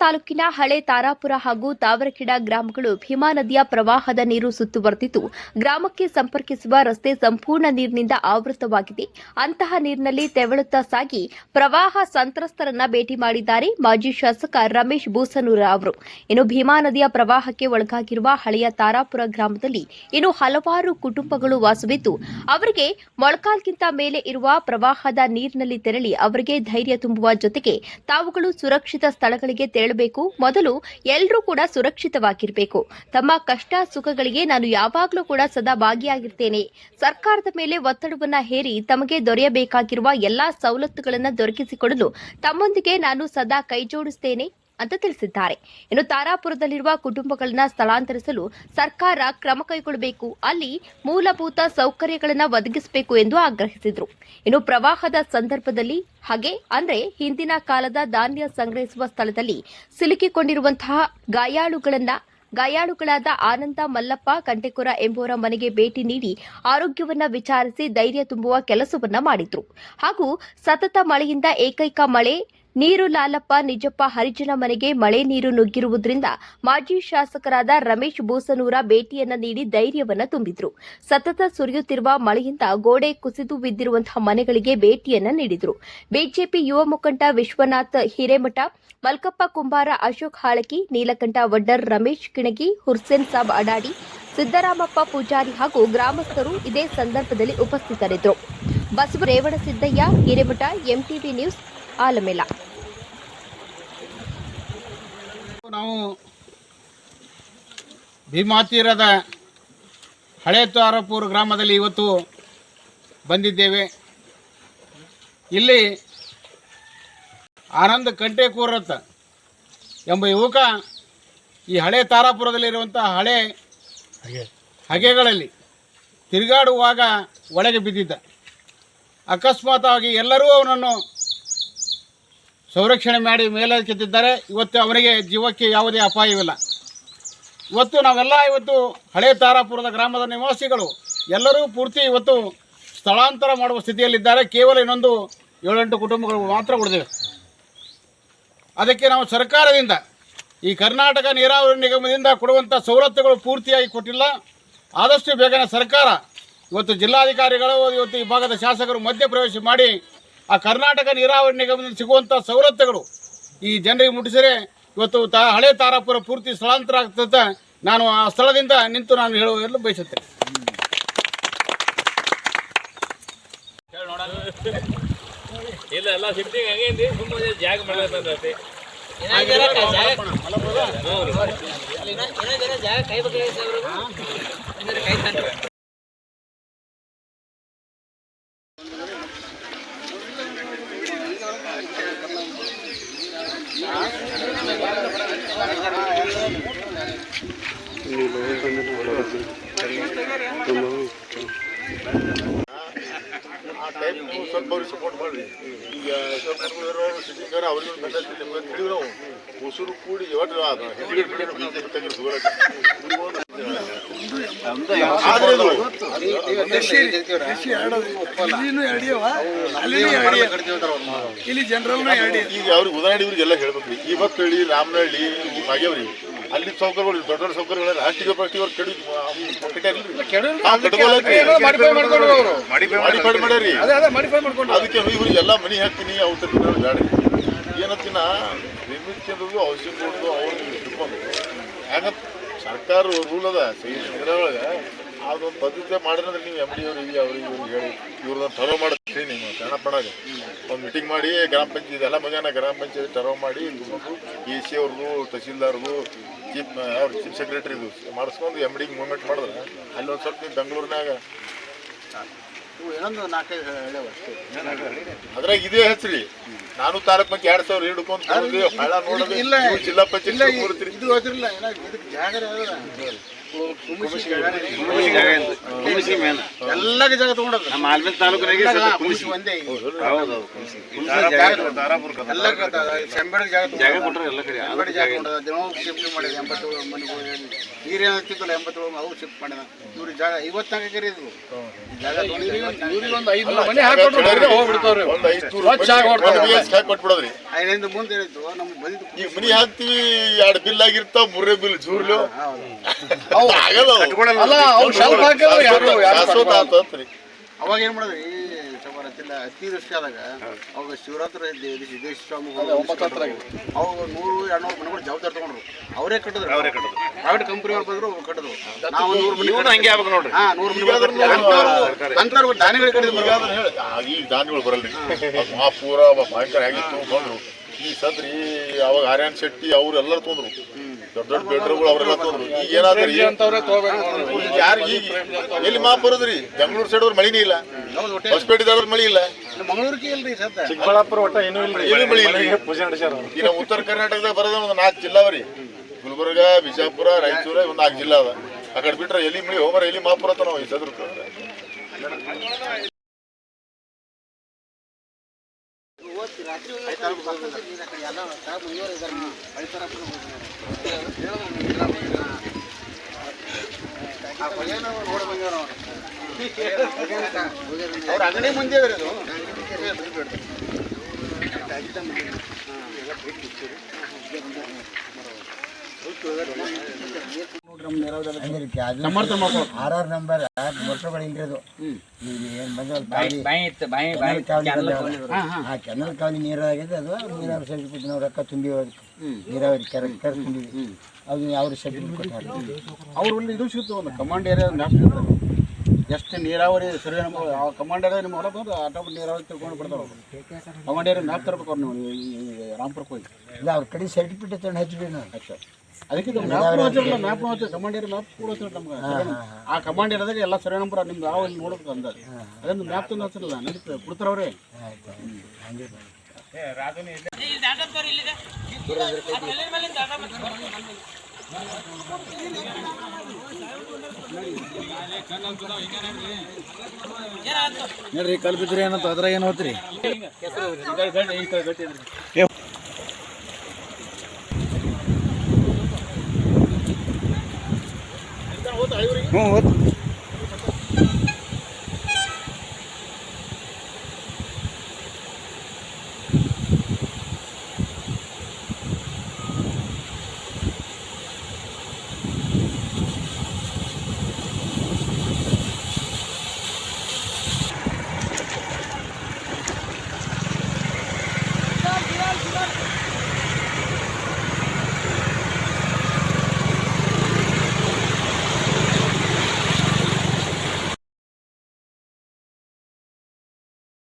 ತಾಲೂಕಿನ ಹಳೆ ತಾರಾಪುರ ಹಾಗೂ ತಾವರಕಿಡ ಗ್ರಾಮಗಳು ಭೀಮಾ ನದಿಯ ಪ್ರವಾಹದ ನೀರು ಸುತ್ತುವರೆದಿದ್ದು ಗ್ರಾಮಕ್ಕೆ ಸಂಪರ್ಕಿಸುವ ರಸ್ತೆ ಸಂಪೂರ್ಣ ನೀರಿನಿಂದ ಆವೃತವಾಗಿದೆ. ಅಂತಹ ನೀರಿನಲ್ಲಿ ತೆವಳುತ್ತಾ ಸಾಗಿ ಪ್ರವಾಹ ಸಂತ್ರಸ್ತರನ್ನ ಭೇಟಿ ಮಾಡಿದ್ದಾರೆ ಮಾಜಿ ಶಾಸಕ ರಮೇಶ್ ಬೂಸನೂರ ಅವರು. ಇನ್ನು ಭೀಮಾ ನದಿಯ ಪ್ರವಾಹಕ್ಕೆ ಒಳಗಾಗಿರುವ ಹಳೆಯ ತಾರಾಪುರ ಗ್ರಾಮದಲ್ಲಿ ಇನ್ನು ಹಲವಾರು ಕುಟುಂಬಗಳು ವಾಸವಿದ್ದು, ಅವರಿಗೆ ಮೊಳಕಾಲ್ಗಿಂತ ಮೇಲೆ ಇರುವ ಪ್ರವಾಹದ ನೀರಿನಲ್ಲಿ ತೆರಳಿ ಅವರಿಗೆ ಧೈರ್ಯ ತುಂಬುವ ಜೊತೆಗೆ ತಾವುಗಳು ಸುರಕ್ಷಿತ ಸ್ಥಳಗಳಿಗೆ ತೆರಳಬೇಕು ಮೊದಲು ಎಲ್ಲರೂ ಕೂಡ ಸುರಕ್ಷಿತವಾಗಿರಬೇಕು. ತಮ್ಮ ಕಷ್ಟ ಸುಖಗಳಿಗೆ ನಾನು ಯಾವಾಗಲೂ ಕೂಡ ಸದಾ ಭಾಗಿಯಾಗಿರ್ತೇನೆ. ಸರ್ಕಾರದ ಮೇಲೆ ಒತ್ತಡವನ್ನ ಹೇರಿ ತಮಗೆ ದೊರೆಯಬೇಕಾಗಿರುವ ಎಲ್ಲಾ ಸವಲತ್ತುಗಳನ್ನು ದೊರಕಿಸಿಕೊಡಲು ತಮ್ಮೊಂದಿಗೆ ನಾನು ಸದಾ ಕೈಜೋಡಿಸ್ತೇನೆ. ಅಂತ ತಿಳಿಸಿದ್ದಾರೆ. ಇನ್ನು ತಾರಾಪುರದಲ್ಲಿರುವ ಕುಟುಂಬಗಳನ್ನ ಸ್ಥಳಾಂತರಿಸಲು ಸರ್ಕಾರ ಕ್ರಮ ಕೈಗೊಳ್ಳಬೇಕು. ಅಲ್ಲಿ ಮೂಲಭೂತ ಸೌಕರ್ಯಗಳನ್ನು ಒದಗಿಸಬೇಕು ಎಂದು ಆಗ್ರಹಿಸಿದರು. ಇನ್ನು ಪ್ರವಾಹದ ಸಂದರ್ಭದಲ್ಲಿ ಹಾಗೆ ಅಂದ್ರೆ ಹಿಂದಿನ ಕಾಲದ ಧಾನ್ಯ ಸಂಗ್ರಹಿಸುವ ಸ್ಥಳದಲ್ಲಿ ಸಿಲುಕಿಕೊಂಡಿರುವಂತಹ ಗಾಯಾಳುಗಳನ್ನ, ಗಾಯಾಳುಗಳಾದ ಆನಂದ ಮಲ್ಲಪ್ಪ ಕಂಟೆಕುರ ಎಂಬುವರ ಮನೆಗೆ ಭೇಟಿ ನೀಡಿ ಆರೋಗ್ಯವನ್ನ ವಿಚಾರಿಸಿ ಧೈರ್ಯ ತುಂಬುವ ಕೆಲಸವನ್ನ ಮಾಡಿದ್ರು. ಹಾಗೂ ಸತತ ಮಳೆಯಿಂದ ಏಕೈಕ ಮಳೆ ನೀರು ಲಾಲಪ್ಪ ನಿಜಪ್ಪ ಹರಿಜನ ಮನೆಗೆ ಮಳೆ ನೀರು ನುಗ್ಗಿರುವುದರಿಂದ ಮಾಜಿ ಶಾಸಕರಾದ ರಮೇಶ್ ಬೂಸನೂರ ಭೇಟಿಯನ್ನ ನೀಡಿ ಧೈರ್ಯವನ್ನ ತುಂಬಿದ್ರು. ಸತತ ಸುರಿಯುತ್ತಿರುವ ಮಳೆಯಿಂದ ಗೋಡೆ ಕುಸಿದು ಬಿದ್ದಿರುವಂತಹ ಮನೆಗಳಿಗೆ ಭೇಟಿಯನ್ನ ನೀಡಿದ್ರು. ಬಿಜೆಪಿ ಯುವ ಮುಖಂಡ ವಿಶ್ವನಾಥ್ ಹಿರೇಮಠ, ಮಲ್ಕಪ್ಪ ಕುಂಬಾರ, ಅಶೋಕ್ ಹಾಳಕಿ ನೀಲಕಂಠ ವಡ್ಡರ್ ರಮೇಶ್ ಕಿಣಗಿ ಹುರ್ಸೇನ್ ಸಾಬ್ ಅಡಾಡಿ, ಸಿದ್ದರಾಮಪ್ಪ ಪೂಜಾರಿ ಹಾಗೂ ಗ್ರಾಮಸ್ಥರು ಇದೇ ಸಂದರ್ಭದಲ್ಲಿ ಉಪಸ್ಥಿತರಿದ್ದರು. Basava Revanasiddayya Hiremath, MTV news. Alamel. ನಾವು ಭೀಮಾ ತೀರದ ಹಳೆ ತಾರಪುರ ಗ್ರಾಮದಲ್ಲಿ ಇವತ್ತು ಬಂದಿದ್ದೇವೆ. ಇಲ್ಲಿ ಆನಂದ್ ಕಂಟೇಕೂರತ್ ಎಂಬ ಯುವಕ ಈ ಹಳೆ ತಾರಾಪುರದಲ್ಲಿರುವಂಥ ಹಳೆ ಹಗೆಗಳಲ್ಲಿ ತಿರುಗಾಡುವಾಗ ಒಳಗೆ ಬಿದ್ದಿದ್ದ. ಅಕಸ್ಮಾತಾಗಿ ಎಲ್ಲರೂ ಅವನನ್ನು ಸಂರಕ್ಷಣೆ ಮಾಡಿ ಮೇಲೆತ್ತಿದ್ದಾರೆ ಇವತ್ತು ಅವರಿಗೆ ಜೀವಕ್ಕೆ ಯಾವುದೇ ಅಪಾಯವಿಲ್ಲ. ಇವತ್ತು ನಾವೆಲ್ಲ ಇವತ್ತು ಹಳೆ ತಾರಾಪುರದ ಗ್ರಾಮದ ನಿವಾಸಿಗಳು. ಎಲ್ಲರೂ ಪೂರ್ತಿ ಇವತ್ತು ಸ್ಥಳಾಂತರ ಮಾಡುವ ಸ್ಥಿತಿಯಲ್ಲಿದ್ದಾರೆ. ಕೇವಲ ಇನ್ನೊಂದು ಏಳೆಂಟು ಕುಟುಂಬಗಳು ಮಾತ್ರ ಉಳಿದಿವೆ. ಅದಕ್ಕೆ ನಾವು ಸರ್ಕಾರದಿಂದ ಈ ಕರ್ನಾಟಕ ನೀರಾವರಿ ನಿಗಮದಿಂದ ಕೊಡುವಂಥ ಸವಲತ್ತುಗಳು ಪೂರ್ತಿಯಾಗಿ ಕೊಟ್ಟಿಲ್ಲ. ಆದಷ್ಟು ಬೇಗನೆ ಸರ್ಕಾರ ಇವತ್ತು ಜಿಲ್ಲಾಧಿಕಾರಿಗಳು, ಇವತ್ತು ಈ ಭಾಗದ ಶಾಸಕರು ಮಧ್ಯಪ್ರವೇಶ ಮಾಡಿ ಆ ಕರ್ನಾಟಕ ನೀರಾವರಿ ನಿಗಮದಲ್ಲಿ ಸಿಗುವಂಥ ಸವಲತ್ತುಗಳು ಈ ಜನರಿಗೆ ಮುಟ್ಟಿಸಿದರೆ ಇವತ್ತು ತಾ ಹಳೆ ತಾರಾಪುರ ಪೂರ್ತಿ ಸ್ಥಳಾಂತರ ಆಗ್ತದ ನಾನು ಆ ಸ್ಥಳದಿಂದ ನಿಂತು ನಾನು ಹೇಳುವುದನ್ನು ಬಯಸುತ್ತೇನೆ. ಇಲ್ಲ ಎಲ್ಲ ಶಿಫ್ಟಿಂಗ್ ಆಗೇಂದಿ ಸುಮ್ಮನೆ ಜಾಗ ಆ ಟೈಮ್ ಸ್ವಲ್ಪ ಅವ್ರಿಗೆ ಸಪೋರ್ಟ್ ಮಾಡ್ರಿ. ಈಗ ಅವ್ರಿಗೆ ಮೆಸೇಜ್ ನಿಮ್ಗೆ ತಿಳಿದು ನಾವು ಉಸುರು ಕೂಡಿ ಒಟ್ಟು ಆದ್ರೆ ಇಲ್ಲಿ ಜನರಲ್ ಈಗ ಅವ್ರಿಗೆ ಉದಾಹರಣೆ ಇವ್ರಿಗೆಲ್ಲ ಹೇಳ್ಬೇಕ್ರಿ ಈ ಭಕ್ತಳ್ಳಿ ರಾಮನಹಳ್ಳಿ ಭಾಗ್ಯವ್ರಿ. ಅಲ್ಲಿ ಸೌಕರ್ಯಗಳು ದೊಡ್ಡ ದೊಡ್ಡ ಸೌಕರ್ಯಗಳು. ರಾಷ್ಟ್ರೀಯ ಪಾರ್ಟಿ ಅವ್ರು ಕೆಡಿ ಮಾಡ್ಯಾರಿ ಅದಕ್ಕೆ ಇವ್ರಿಗೆ ಎಲ್ಲ ಮನಿ ಹಾಕ್ತೀನಿ ಅವ್ರ ಗಾಡಿ ಏನತ್ತಿನ ವಿಮಿತ್ ಕೇಂದ್ರದ್ದು ಔಷಧಿ ಕೊಡೋದು ಅವ್ರಿಗೆ ಹಿಡ್ಕೊಂಡು ಹ್ಯಾಂಗ ಸರ್ಕಾರ ರೂಲ್ ಅದ ಇದ್ರೊಳಗೆ ಅದೊಂದು ಪದ್ಧತಿ ಮಾಡಿದ್ರೆ ನೀವು ಎಂ ಡಿ ಅವ್ರಿಗೆ ಅವ್ರಿಗೆ ಇವ್ರಿಗೆ ಹೇಳಿ ಇವ್ರನ್ನ ಫಾಲೋ ಮಾಡ್ತೀವಿ ನೀವು ಕನ್ನಪ್ಪಣಾಗ ಒಂದು ಮೀಟಿಂಗ್ ಮಾಡಿ ಗ್ರಾಮ ಪಂಚಾಯತ್ ಎಲ್ಲ ಮಜಾನ ಗ್ರಾಮ ಪಂಚಾಯತ್ ಟರ್ವ್ ಮಾಡಿ ಇ ಸಿ ಅವ್ರಿಗೂ ತಹಸೀಲ್ದಾರ್ಗೂ ಚೀಫ್ ಅವ್ರ ಚೀಫ್ ಸೆಕ್ರೆಟರಿದು ಮಾಡಿಸ್ಕೊಂಡು ಎಂ ಡಿಗೆ ಮೂವ್ಮೆಂಟ್ ಮಾಡಿದ್ರೆ ಅಲ್ಲಿ ಒಂದು ಸ್ವಲ್ಪ ನೀವು ಬೆಂಗಳೂರಿನಾಗ ಅದ್ರಾಗ ಇದೇ ಹೆಸರಿ ನಾನು ತಾಲೂಕ್ ಬಗ್ಗೆ ಎರಡ್ ಸಾವಿರ ಹಿಡ್ಕೊಂಡು ಜಿಲ್ಲಾ ಪಂಚಾಯತ್ ಇದು ಹೋದ್ರಿಲ್ಲ ಜಾಗ ಎಲ್ಲರಿಗೆ ಜಾಗ ತಗೊಂಡದ ನಮ್ಮ ಆಲ್ಮೇಲ್ ತಾಲೂಕಿನಾಗೆ ಎಲ್ಲ ಸ್ವಲ್ಪ ಕುಂಸಿ ಕುಂಸಿ. ಒಂದೇ ಈಗ. ಹೌದು ಹೌದು ಕುಂಸಿ. ಕುಂಸಿ ಜಾಗ ಜಾಗ ತಗೊಂಡದ. ಎಲ್ಲ ಜಾಗ ಜಾಗ ತಗೊಂಡದ. ಕೊಟ್ರೆ ಎಲ್ಲ ಕಡೆ ಜಾಗ ತಗೊಂಡದ. ದಿನವೂ ಶಿಫ್ಟ್ ಮಾಡಿದ ಎಂಬತ್ತೇಳು ಮನೆಗಳು ನೀರೇನತ್ತಿತ್ತಲ್ಲ ಎಂಬತ್ತೇಳು ಅವು ಶಿಫ್ಟ್ ಮಾಡಿದ ಇವ್ರ ಜಾಗ ಇವತ್ತಾಗ ಕರೀದ್ರು ಜಾಗ ಒಂದು ಐದು ಕೊಟ್ಬಿಡೋದ್ರಿ ಐದರಿಂದ ಮುಂದೆ ಹೇಳಿದ್ದು ನಮ್ಗೆ ಬಂದಿದ್ದು ಈಗ ಮನಿ ಹಾಕ್ತಿವಿ ಎರಡು ಬಿಲ್ ಆಗಿರ್ತಾವ ಮೂರೇ ಬಿಲ್ ಜೂರ್ಲು ಆಗಲ್ಲ ಅವು. ಶಾಶ್ವತ ಆತತ್ರಿ. ಅವಾಗ ಏನ್ ಮಾಡಿದ್ರಿ? ತಿಲ್ಲ ಅತಿವೃಷ್ಟಿ ಆದಾಗ ಅವಾಗ ಶಿವರಾತ್ರಿ ದೇಶ ಸ್ವಾಮಿ ಅವಾಗ ನೂರು ಎರಡ್ನೂರು ಮನೆಗಳು ಜವಾಬ್ದಾರಿ ತಗೊಂಡ್ರು. ಅವರೇ ಕಟ್ಟಿದ್ರು. ಅವರೇ ಕಟ್ಟಿದ್ರು. ಪ್ರೈವೇಟ್ ಕಂಪನಿ ಅವ್ರು ಬಂದ್ರು ಅವ್ರು ಕಟ್ಟಿದ್ರು. ನಾವು ನೂರು ಮನೆ ಹಂಗೆ ಆಗ್ಬೇಕು ನೋಡ್ರಿ. ಹಾ ನೂರು ಮನೆ ಅಂತವ್ರು ದಾನಿಗಳು ಕಟ್ಟಿದ್ರು. ಈಗ ದಾನಿಗಳು ಬರಲ್ರಿ ಅದು ಮಹಾಪೂರ ಭಯಂಕರ ಆಗಿತ್ತು ಬಂದ್ರು ಈ ಸದ್ರಿ ಅವಾಗ ಆರ್ಯನ್ ಶೆಟ್ಟಿ ಅವ್ರೆಲ್ಲರೂ ತೊಂದ್ರು. ದೊಡ್ಡ ದೊಡ್ಡ ಬೇಡ್ರುಗಳು ಅವರೆಲ್ಲ ತೊಂದ್ರು. ಈಗ ಏನಾದ್ರಿ ಈಗ ಯಾರು ಈಗ ಎಲ್ಲಿ ಮಹಾಪುರದ್ರಿ ಬೆಂಗಳೂರು ಸೈಡ್ ಅವ್ರ ಮಳಿನೇ ಇಲ್ಲ. ಹೊಸಪೇಟೆದವ್ರ ಮಳಿ ಇಲ್ಲ. ಚಿಕ್ಕಬಳ್ಳಾಪುರ ಒಟ್ಟ ಏನೂ ಇಲ್ಲ ಮಳಿ ಇಲ್ಲ. ಈಗ ನಮ್ಮ ಉತ್ತರ ಕರ್ನಾಟಕದಾಗ ಬರೋದ ಒಂದು ನಾಲ್ಕು ಜಿಲ್ಲಾ ಅವರಿ. ಗುಲ್ಬರ್ಗ ಬಿಜಾಪುರ ರಾಯಚೂರ ಒಂದು ನಾಲ್ಕು ಜಿಲ್ಲಾ ಅದ. ಆ ಕಡೆ ಬಿಟ್ರೆ ಎಲ್ಲಿ ಮಳಿ ಹೋಗ್ಬಾರ ಎಲ್ಲಿ ಮಾಪುರ ಅಂತ ನಾವು ಈ ಸದ್ರ ಅವ್ರ ಅಂಗಡಿ ಮುಂದೆ ಅದ್ರಿ ಅದು ಮಾಡ್ಕೊ ನಂಬರ್ ಮೊಟ್ಟಗಳು ಏನ್ ಕೆನಲ್ ಕಾವಲಿ ಬಂದವಲ್ಲ. ಆ ಕೆನಲ್ ಕಾವಲಿ ನೀರಾಗಿದೆ ಅದು ನೀರಾವರಿ ಸರ್ಟಿಫಿಕೇಟ್ ನಾವು ರೊಕ್ಕ ತುಂಬಿ ನೀರಾವರಿ ಕೆರೆ ತುಂಬಿದ್ವಿ ಅದು ಯಾವ ಸರ್ಟಿಫಿಕೇಟ್ ಅವ್ರ ಒಂದು ಇದು ಸಿಗುತ್ತೆ ಒಂದು ಕಮಾಂಡ್ ಏರಿಯಾ ಎಷ್ಟು ನೀರಾವರಿ ಸರ್ವೆ ನಮ್ಮ ಆ ಕಮಾಂಡ್ ಏರಿಯಾ ಆಟೋಮೆಟಿಕ್ ನೀರಾವರಿ ತಿಳ್ಕೊಂಡು ಬಿಡ್ತಾರೆ ಅವರು. ಕಮಾಂಡ್ ಏರಿಯಾ ಮ್ಯಾಪ್ ತರಬೇಕು ಅವ್ರು ನೀವು ರಾಮ್ಪುರಕ್ಕೆ ಹೋಗಿ. ಇಲ್ಲ ಅವ್ರ ಕಡೆ ಸರ್ಟಿಫಿಕೇಟ್ ತಗೊಂಡು ಹಚ್ಚಿಬಿಡಿ ನಾವು ಅಷ್ಟೇ ಅದಕ್ಕೆ ಮ್ಯಾಪ್ ಹಚ್ಚಿರಲ್ಲ ಮ್ಯಾಪ್ ಹಚ್ಚಿ ಕಮಾಂಡ್ ಏರಿಯಾ ಮ್ಯಾಪ್ ಕೂಡ ನಮ್ಗೆ. Survey number. ಆ ಕಮಾಂಡರ್ ಏರಿಯಾದಾಗ ಎಲ್ಲ ಸರಿ ನಂಬರ್ ನಿಮ್ದು ಯಾವ ಇಲ್ಲಿ ಅದನ್ನು ಮ್ಯಾಪ್ ತಂದು ಹಚ್ಚಿರಲ್ಲ ನಡೀತದೆ ಕೊಡ್ತಾರೆ ಅವರೇ. ಆಯ್ತು ಹಂಗೆ ಮಾಡಿ. ನೋಡ್ರಿ ಕಲ್ಪಿದ್ರಿ ಏನಂತ ಅದ್ರಾಗ ಏನು ಹೋತ್ರಿ Ngungot.